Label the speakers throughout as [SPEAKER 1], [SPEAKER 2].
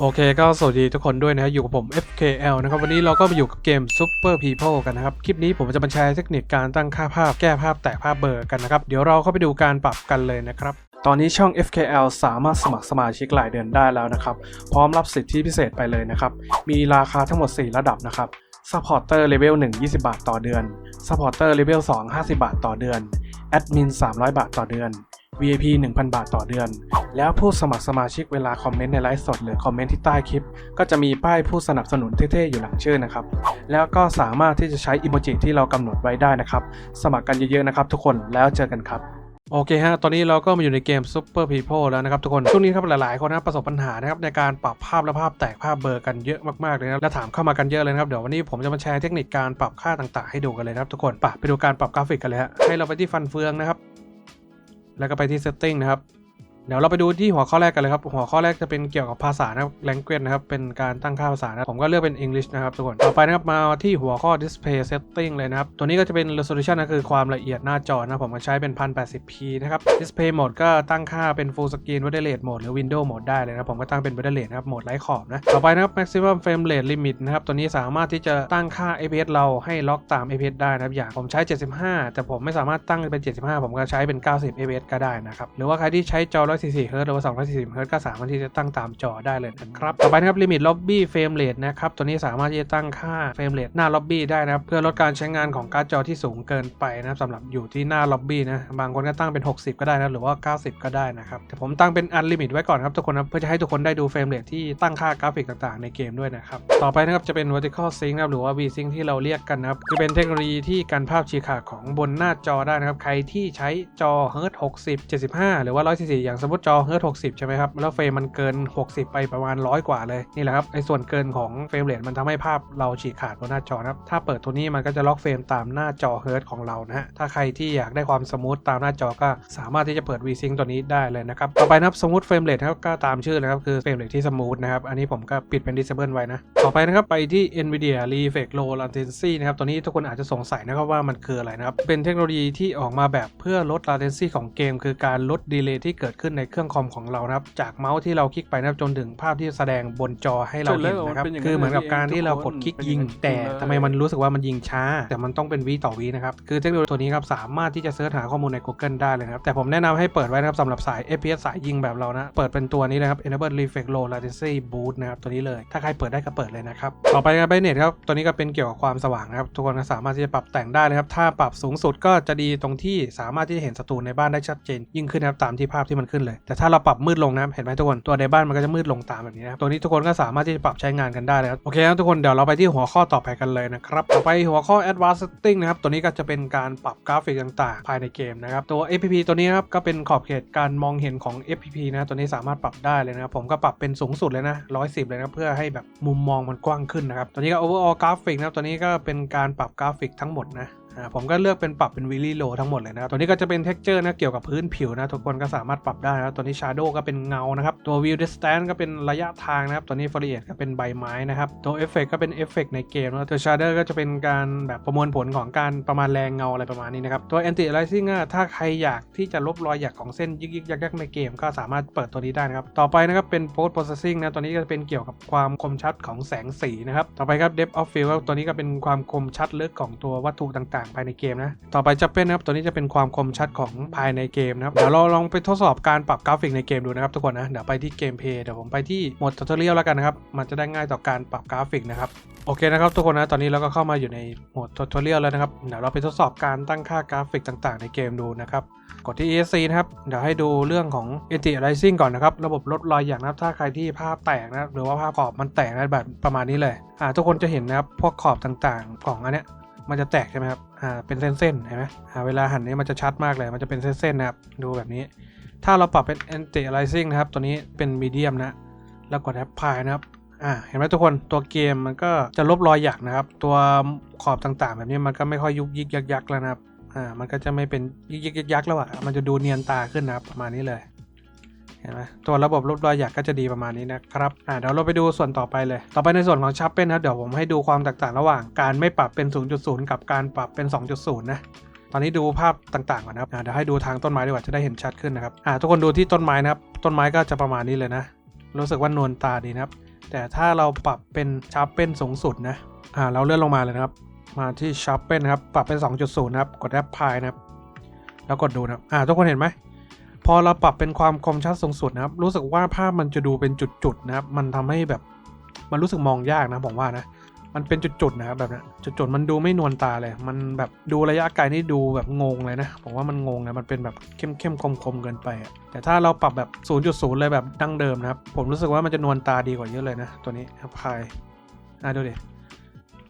[SPEAKER 1] โอเคก็สวัสดีทุกคนด้วยนะอยู่กับผม FKL นะครับวันนี้เราก็มาอยู่กับเกม Super People กันนะครับ คลิปนี้ผมจะมาแชร์เทคนิคการตั้งค่าภาพแก้ภาพแตกภาพเบลอกันนะครับ เดี๋ยวเราเข้าไปดูการปรับกันเลยนะครับ ตอนนี้ช่อง FKL สามารถสมัครสมาชิกรายเดือนได้แล้วนะครับ พร้อมรับสิทธิพิเศษไปเลยนะครับ มีราคาทั้งหมด 4 ระดับนะครับ Supporter Level 1 20 บาทต่อเดือน Supporter Level 2 50 บาทต่อเดือน Admin 300 บาทต่อเดือน VIP 1,000 บาทต่อเดือน แล้วผู้สมัครสมาชิกเวลาคอมเมนต์ในไลฟ์สดหรือคอมเมนต์ที่ใต้คลิป ก็จะมีป้ายผู้สนับสนุนเท่ๆอยู่หลังชื่อนะครับ แล้วก็สามารถที่จะใช้อิโมจิที่เรากำหนดไว้ได้นะครับ สมัครกันเยอะๆนะครับทุกคนแล้วเจอกันครับโอเคฮะ ตอนนี้เราก็มาอยู่ในเกม Super People แล้วนะครับทุกคน ช่วงนี้ครับหลายๆคนนะครับประสบปัญหานะครับในการปรับภาพและภาพแตกภาพเบลอกันเยอะมากๆเลยนะครับและถามเข้ามากันเยอะเลยนะครับ เดี๋ยววันนี้ผมจะมาแชร์เทคนิคการปรับค่าต่างๆ ให้ดูกันเลยนะครับทุกคนไปไปดูการปรับกราฟิกกันเลยฮะ ให้เราไปที่ฟันเฟืองนะครับ แล้วก็ไปที่ Setting นะครับ เดี๋ยวเราไปดูที่หัวข้อแรกกันเลยครับ หัวข้อแรกจะเป็นเกี่ยวกับภาษานะครับ language นะครับ เป็นการตั้งค่าภาษานะผมก็เลือกเป็น English นะครับทุกคน ต่อไปนะครับ มาที่หัวข้อ display setting เลยนะครับ ตัวนี้ก็จะเป็น resolution นะคือความละเอียดหน้าจอนะผมก็ใช้เป็น 1080p นะครับ display mode ก็ตั้งค่าเป็น full screen weather rate mode หรือ window mode ได้เลยนะผมก็ตั้งเป็น weather rate นะครับ โหมดไร้ขอบนะ ต่อไปนะครับ maximum frame rate limit นะครับ ตัวนี้สามารถที่จะตั้งค่า fps เราให้ล็อกตาม fps ได้นะครับ อย่างผมใช้ 75 แต่ผมไม่สามารถตั้งเป็น 75 ผมก็ใช้เป็น 90 fps ก็ได้นะครับ หรือว่าใครที่ใช้จอ144 Hz หรือว่า240 Hz ก็สามารถที่จะตั้งตามจอได้เลยนะครับ ต่อไปนะครับ limit lobby frame rate นะครับ ตัวนี้สามารถที่จะตั้งค่า frame rate หน้า lobby ได้นะครับ เพื่อลดการใช้งานของการ์ดจอที่สูงเกินไปนะครับสำหรับอยู่ที่หน้า lobby นะ บางคนก็ตั้งเป็น 60 ก็ได้นะหรือว่า 90 ก็ได้นะครับ แต่ผมตั้งเป็น unlimit ไว้ก่อนครับทุกคนนะเพื่อจะให้ทุกคนได้ดู frame rate ที่ตั้งค่ากราฟิกต่างๆ ในเกมด้วยนะครับ ต่อไปนะครับจะเป็น vertical sync นะครับหรือว่า v sync ที่เราเรียกกันนะครับคือเป็นเทคโนโลยีที่การภาพชี้ขาดของบนหน้าจอได้นะครับใครที่ใช้จอ Hz 60 75 หรือว่า144อย่างสมมติจอ Hz 60ใช่ไหมครับ แล้วเฟรมมันเกิน 60 ไปประมาณ100กว่าเลยนี่แหละครับไอ้ส่วนเกินของเฟรมเรทมันทำให้ภาพเราฉีกขาดบนหน้าจอนะครับถ้าเปิดตัวนี้มันก็จะล็อกเฟรมตามหน้าจอ Hz ของเรานะฮะถ้าใครที่อยากได้ความสมูทตามหน้าจอก็สามารถที่จะเปิด VSync ตัวนี้ได้เลยนะครับต่อไปนะครับสมูทเฟรมเรทครับก็ตามชื่อเลยครับคือเฟรมเรทที่สมูทนะครับอันนี้ผมก็ปิดเป็น disable ไว้นะต่อไปนะครับไปที่ NVIDIA Reflex Low Latency นะครับตัวนี้ทุกคนอาจจะสงสัยนะครับว่ามันคืออะไรนะครับเป็นเทคโนโลยีที่ออกมาแบบเพื่อลด latency ของเกม คือการลดดีเลย์ที่เกิดขึ้นในเครื่องคอมของเรานะครับ จากเมาส์ที่เราคลิกไปนะครับจนถึงภาพที่แสดงบนจอให้เราเห็นนะครับ
[SPEAKER 2] จนแล้วมันเป็นอย่างนั้น
[SPEAKER 1] คือเหมือนกับการที่เรากดคลิกยิง แต่
[SPEAKER 2] จริงเลย
[SPEAKER 1] ทำไมมันรู้สึกว่ามันยิงช้า แต่มันต้องเป็นวิต่อวินะครับ คือเทคโนโลยีตัวนี้ครับสามารถที่จะเสิร์ชหาข้อมูลใน Google ได้เลยนะครับ แต่ผมแนะนำให้เปิดไว้นะครับสำหรับสาย FPS สายยิงแบบเรานะ เปิดเป็นตัวนี้นะครับ Enable Reflex Low Latency Boost นะครับตัวนี้เลย ถ้าใครเปิดได้ก็เปิดเลยนะครับ ต่อไปครับไบเน็ตครับ ตัวนี้ก็เป็นเกี่ยวกับความสว่างนะครับ ทุกคนก็สามารถที่จะปรับแต่งได้เลยครับ ถ้าปรับสูงสุดก็จะดีตรงที่สามารถที่จะเห็นศัตรูในบ้านได้ชัดเจน ยิ่งขึ้นนะครับตามที่ภาพที่มันขึ้นเลย แต่ถ้าเราปรับมืดลงนะเห็นไหมทุกคนตัวในบ้านมันก็จะมืดลงตามแบบนี้นะตัวนี้ทุกคนก็สามารถที่จะปรับใช้งานกันได้เลยครับโอเคครับทุกคนเดี๋ยวเราไปที่หัวข้อต่อไปกันเลยนะครับต่อไปหัวข้อ Advanced Setting นะครับตัวนี้ก็จะเป็นการปรับกราฟิกต่างๆ ภายในเกมนะครับตัว FPP ตัวนี้นะครับก็เป็นขอบเขตการมองเห็นของ FPP นะตัวนี้สามารถปรับได้เลยนะครับผมก็ปรับเป็นสูงสุดเลยนะ110 เลยนะเพื่อให้แบบมุมมองมันกว้างขึ้นนะครับตัวนี้ก็ overall กราฟิกนะครับตัวนี้ก็เป็นการปรับกราฟิกทั้งหมดนะ ผมก็เลือกเป็นปรับเป็นวิลลี่โลทั้งหมดเลยนะครับตัวนี้ก็จะเป็น texture นะเกี่ยวกับพื้นผิวนะทุกคนก็สามารถปรับได้นะตัวนี้ shadow ก็เป็นเงานะครับตัว view distance ก็เป็นระยะทางนะครับตัวนี้ foliage ก็เป็นใบไม้นะครับตัว effect ก็เป็น effect ในเกมนะตัว shader ก็จะเป็นการแบบประมวลผลของการประมาณแรงเงาอะไรประมาณนี้นะครับตัว anti aliasing อะถ้าใครอยากที่จะลบรอยหยักของเส้นยิกยิกยักยักในเกม ก็สามารถเปิดตัวนี้ได้นะครับต่อไปนะครับเป็น post processing นะตัวนี้ก็จะเป็นเกี่ยวกับความคมชัดของแสงสีนะครับต่อไปครับ depth of field ตัวนี้ก็เป็นความคมชัดลึกของตัววัตถุต่างๆ ภายในเกมนะ ต่อไปจะเป็นนะครับ ตัวนี้จะเป็นความคมชัดของภายในเกมนะครับ เดี๋ยวเราลองไปทดสอบการปรับกราฟิกในเกมดูนะครับทุกคนนะ เดี๋ยวไปที่เกมเพย์เดี๋ยวผมไปที่โหมด tutorial แล้วกันนะครับ มันจะได้ง่ายต่อการปรับกราฟิกนะครับโอเคนะครับทุกคนนะตอนนี้เราก็เข้ามาอยู่ในโหมด tutorial แล้วนะครับเดี๋ยวเราไปทดสอบการตั้งค่ากราฟิกต่างๆ ในเกมดูนะครับกดที่ ESC นะครับเดี๋ยวให้ดูเรื่องของ Anti Aliasing ก่อนนะครับระบบลดรอยอย่างนะครับถ้าใครที่ภาพแตกนะหรือว่าภาพขอบมันแตกนะแบบประมาณนี้เลยอ่าทุกคนจะเห็นนะครับพวกขอบต่างๆ ของอันเนี้ย มันจะแตกใช่ไหมครับ อ่า เป็นเส้นๆเห็นไหมอ่า เวลาหันเนี้มันจะชัดมากเลย มันจะเป็นเส้นๆนะครับ ดูแบบนี้ ถ้าเราปรับเป็น Anti Aliasing นะครับ ตัวนี้เป็น Medium นะ แล้วกด Apply นะครับ อ่า เห็นไหมทุกคน ตัวเกมมันก็จะลบรอยหยักนะครับ ตัวขอบต่างๆ แบบนี้มันก็ไม่ค่อยยุกยิกยักยักแล้วนะครับ อ่า มันก็จะไม่เป็นยิกยิกยักยักแล้วอะมันจะดูเนียนตาขึ้นนะครับ ประมาณนี้เลย ห็นไหมตัวระบบลบรอยหยักก็จะดีประมาณนี้นะครับอ่าเดี๋ยวเราไปดูส่วนต่อไปเลย ต่อไปในส่วนของชัปเป็นนะเดี๋ยวผมให้ดูความแตกต่างระหว่างการไม่ปรับเป็น 0.0 กับการปรับเป็น 2.0 นะตอนนี้ดูภาพต่างๆก่อนนะครับอ่าเดี๋ยวให้ดูทางต้นไม้ดีกว่าจะได้เห็นชัดขึ้นนะครับอ่าทุกคนดูที่ต้นไม้นะครับ ต้นไม้ก็จะประมาณนี้เลยนะ รู้สึกว่านวลตาดีนะครับ แต่ถ้าเราปรับเป็นชาร์ปเป็นสูงสุดนะอ่าเราเลื่อนลงมาเลยนะครับ มาที่ชาร์ปเป็นครับ ปรับเป็น 2.0 นะครับ กดแอปพลายนะครับ แล้วกดดูนะครับอ่าทุกคนเห็นไหม พอเราปรับเป็นความคมชัดสูงสุดนะครับ รู้สึกว่าภาพมันจะดูเป็นจุดๆนะครับ มันทำให้แบบมันรู้สึกมองยากนะผมว่านะ มันเป็นจุดๆนะครับแบบนั้จุดๆมันดูไม่นวลตาเลย มันแบบดูระยะไกลนี่ดูแบบงงเลยนะ ผมว่ามันงงนะ มันเป็นแบบเข้มๆคมๆเกินไปอะแต่ถ้าเราปรับแบบ 0.0 เลยแบบดั้งเดิมนะครับ ผมรู้สึกว่ามันจะนวลตาดีกว่าเยอะเลยนะ ตัวนี้อภัยอะดูดิ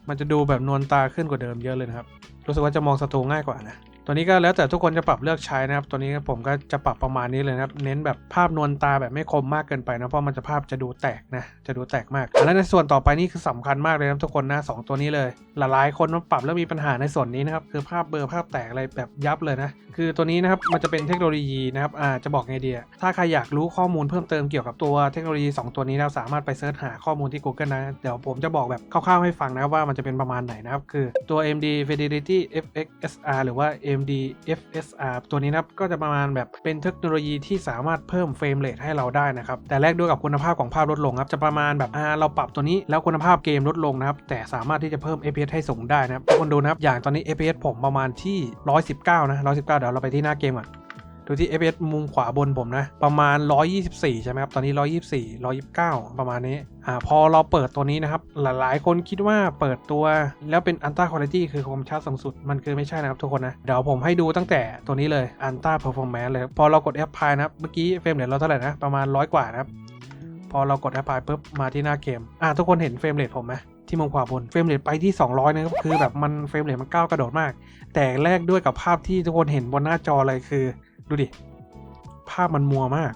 [SPEAKER 1] มันจะดูแบบนวลตาขึ้นกว่าเดิมเยอะเลยนะครับ รู้สึกว่าจะมองศัตรูง่ายกว่านะ ตัวนี้ก็แล้วแต่ทุกคนจะปรับเลือกใช้นะครับ ตัวนี้ผมก็จะปรับประมาณนี้เลยนะครับ เน้นแบบภาพนวลตาแบบไม่คมมากเกินไปนะเพราะมันจะภาพจะดูแตกนะ จะดูแตกมาก แล้วในส่วนต่อไปนี่คือสำคัญมากเลยนะทุกคนนะสองตัวนี้เลยหลายๆคนมันปรับแล้วมีปัญหาในส่วนนี้นะครับคือภาพเบลอภาพแตกอะไรแบบยับเลยนะคือตัวนี้นะครับมันจะเป็นเทคโนโลยีนะครับอ่าจะบอกไงเดีอะถ้าใครอยากรู้ข้อมูลเพิ่มเติมเกี่ยวกับตัวเทคโนโลยี 2 ตัวนี้เราสามารถไปเสิร์ชหาข้อมูลที่ Google นะเดี๋ยวผมจะบอกแบบคร่าวๆให้ฟังนะครับว่ามันจะเป็นประมาณไหนนะครับคือตัว AMD Fidelity FXSR หรือว่า AMD FSR ตัวนี้นะครับก็จะประมาณแบบเป็นเทคโนโลยีที่สามารถเพิ่มเฟรมเรทให้เราได้นะครับ แต่แลกด้วยกับคุณภาพของภาพลดลงครับ จะประมาณแบบอ่าเราปรับตัวนี้แล้วคุณภาพเกมลดลงนะครับ แต่สามารถที่จะเพิ่ม FPS ให้สูงได้นะครับทุกคนดูนะครับ อย่างตอนนี้ FPS ผมประมาณที่ 119 นะ 119 เดี๋ยวเราไปที่หน้าเกมก่อน ดูที่ fs มุมขวาบนผมนะ ประมาณ 124 ใช่ไหมครับ ตอนนี้ 124 129 ประมาณนี้ อ่า พอเราเปิดตัวนี้นะครับ หลายๆ คนคิดว่าเปิดตัวแล้วเป็น Ultra Quality คือความชัดสูงสุด มันคือไม่ใช่นะครับทุกคนนะ เดี๋ยวผมให้ดูตั้งแต่ตัวนี้เลย Ultra Performance เลย พอเรากด Apply นะครับ เมื่อกี้เฟรมเรทเราเท่าไหร่นะ ประมาณ100กว่านะครับ พอเรากด Apply ปุ๊บ มาที่หน้าเกม อ่า ทุกคนเห็นเฟรมเรทผมไหมที่มุมขวาบนเฟรมเรทไปที่ 200 นะครับ คือแบบมันเฟรมเรทมันก้าวกระโดดมาก แต่แรกด้วยกับภาพที่ทุกคนเห็นบนหน้าจอเลยคือ ดูดิ ภาพมันมัวมาก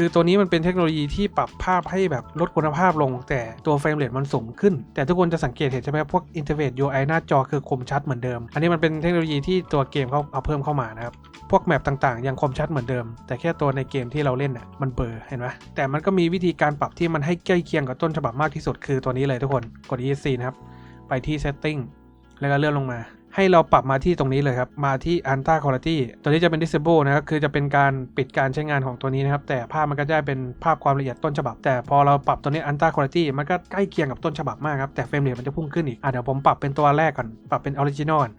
[SPEAKER 1] คือตัวนี้มันเป็นเทคโนโลยีที่ปรับภาพให้แบบลดคุณภาพลง แต่ตัวเฟรมเรทมันสูงขึ้น แต่ทุกคนจะสังเกตเห็นใช่ไหมพวกอินเทอร์เฟซ UI หน้าจอคือคมชัดเหมือนเดิม อันนี้มันเป็นเทคโนโลยีที่ตัวเกมเขาเอาเพิ่มเข้ามานะครับพวกแมปต่างๆ ยังคมชัดเหมือนเดิม แต่แค่ตัวในเกมที่เราเล่นน่ะมันเบลอเห็นไหมแต่มันก็มีวิธีการปรับที่มันให้ใกล้เคียงกับต้นฉบับมากที่สุดคือตัวนี้เลยทุกคนกด ESC นะครับไปที่ setting แล้วก็เลื่อนลงมา ให้เราปรับมาที่ตรงนี้เลยครับ มาที่ Ultra Quality ตัวนี้จะเป็น Disable นะครับ คือจะเป็นการปิดการใช้งานของตัวนี้นะครับ แต่ภาพมันก็จะเป็นภาพความละเอียดต้นฉบับ แต่พอเราปรับตัวนี้ Ultra Quality มันก็ใกล้เคียงกับต้นฉบับมากครับ แต่เฟรมเรทมันจะพุ่งขึ้นอีก อะเดี๋ยวผมปรับเป็นตัวแรกก่อน ปรับเป็น Original ก่อน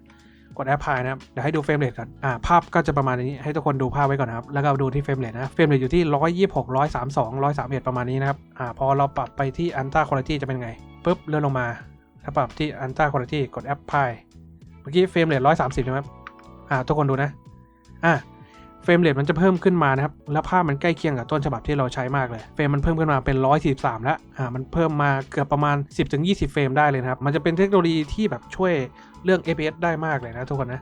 [SPEAKER 1] กด Apply นะครับ เดี๋ยวให้ดูเฟรมเรทก่อน อ่า ภาพก็จะประมาณนี้ ให้ทุกคนดูภาพไว้ก่อนนะครับ แล้วก็ดูที่เฟรมเรทนะ เฟรมเรทอยู่ที่ 126 132 131 ประมาณนี้นะครับ อ่า พอเราปรับไปที่ Ultra Quality จะเป็นไง ปุ๊บ เลื่อนลงมา ถ้าปรับที่ Ultra Quality กด Apply มื่อกี้เฟรมเรทร้อยสามสิบใช่ไหมอ่าทุกคนดูนะ อ่าเฟรมเรทมันจะเพิ่มขึ้นมานะครับ แล้วภาพมันใกล้เคียงกับต้นฉบับที่เราใช้มากเลย เฟรมมันเพิ่มขึ้นมาเป็น 143 แล้ว อ่า มันเพิ่มมาเกือบประมาณ 10-20 เฟรมได้เลยนะครับ มันจะเป็นเทคโนโลยีที่แบบช่วยเรื่อง FPS ได้มากเลยนะทุกคนนะ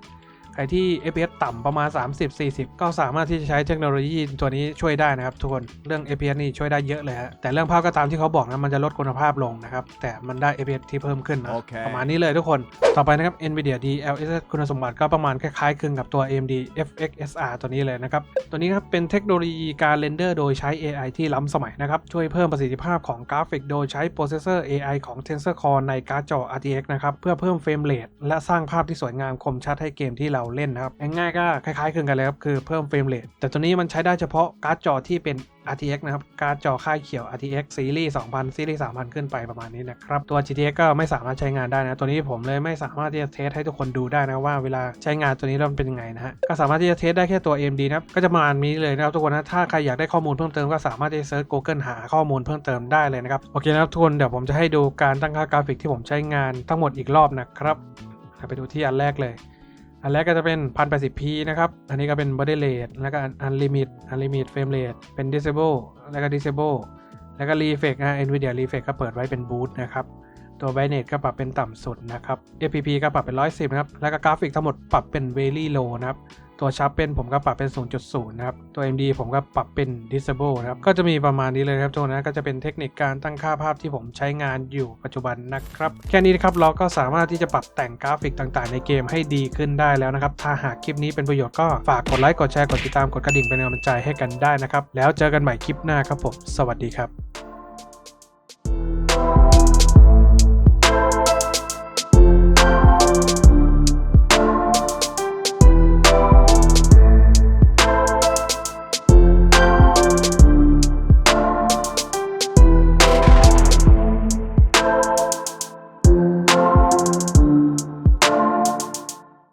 [SPEAKER 1] ครที่ FPS ต่ำประมาณ 30-40 ก็สามารถที่จะใช้เทคโนโลยีตัวนี้ช่วยได้นะครับทุกคนเรื่อง FPS นี่ช่วยได้เยอะเลยฮะแต่เรื่องภาพก็ตามที่เขาบอกนะมันจะลดคุณภาพลงนะครับแต่มันได้ FPS ที่เพิ่มขึ้นนะ
[SPEAKER 2] โอเค
[SPEAKER 1] ประมาณนี้เลยทุกคนต่อไปนะครับ NVIDIA DLSS คุณสมบัติก็ประมาณคล้ายๆคลึงกับตัว AMD FXSR ตัวนี้เลยนะครับตัวนี้ครับเป็นเทคโนโลยีการเรนเดอร์โดยใช้ AI ที่ล้ำสมัยนะครับช่วยเพิ่มประสิทธิภาพของกราฟิกโดยใช้โปรเซสเซอร์ AI ของ Tensor Core ในการ์ดจอ RTX นะครับเพื่อเพิ่มเฟรมเรทและสร้างภาพที่สวยงามคมชัดให้เกมที่เราเล่นนะครับง่ายๆก็คล้ายๆคลึงกันเลยครับคือเพิ่มเฟรมเรทแต่ตัวนี้มันใช้ได้เฉพาะการ์ดจอที่เป็น RTX นะครับ การ์ดจอค่ายเขียว RTX ซีรีส์2000 ซีรีส์3000 ขึ้นไปประมาณนี้นะครับ ตัว GTX ก็ไม่สามารถใช้งานได้นะ ตัวนี้ผมเลยไม่สามารถที่จะเทสให้ทุกคนดูได้นะว่าเวลาใช้งานตัวนี้แล้วมันเป็นยังไงนะฮะ ก็สามารถที่จะเทสได้แค่ตัว AMD นะก็จะประมาณนี้เลยนะครับทุกคนนะ ถ้าใครอยากได้ข้อมูลเพิ่มเติมก็สามารถที่จะเซิร์ช Google หาข้อมูลเพิ่มเติมได้เลยนะครับ โอเคนะครับทุกคน เดี๋ยวผมจะให้ดูการตั้งค่ากราฟิกที่ผมใช้งานทั้งหมดอีกรอบนะครับ ไปดูที่อันแรกเลย อันแรกก็จะเป็น 1080p นะครับ อันนี้ก็เป็น body rate แล้วก็ unlimit unlimit frame rate เป็น disable แล้วก็ disable แล้วก็ refresh นะ nvidia refresh ก็เปิดไว้เป็น boot นะครับ ตัว brightness ก็ปรับเป็นต่ำสุดนะครับ fpp ก็ปรับเป็น 110 นะครับ แล้วก็กราฟิกทั้งหมดปรับเป็น very low นะครับ ตัว sharpen ผมก็ปรับเป็น 0.0 นะครับ ตัว MD ผมก็ปรับเป็น disable นะครับ ก็จะมีประมาณนี้เลยครับทุกคนนะ ก็จะเป็นเทคนิคการตั้งค่าภาพที่ผมใช้งานอยู่ปัจจุบันนะครับ แค่นี้นะครับเราก็สามารถที่จะปรับแต่งกราฟิกต่างๆ ในเกมให้ดีขึ้นได้แล้วนะครับ ถ้าหากคลิปนี้เป็นประโยชน์ก็ฝากกดไลค์กดแชร์กดติดตามกดกระดิ่งเป็นกำลังใจให้กันได้นะครับ แล้วเจอกันใหม่คลิปหน้าครับผม สวัสดีครับ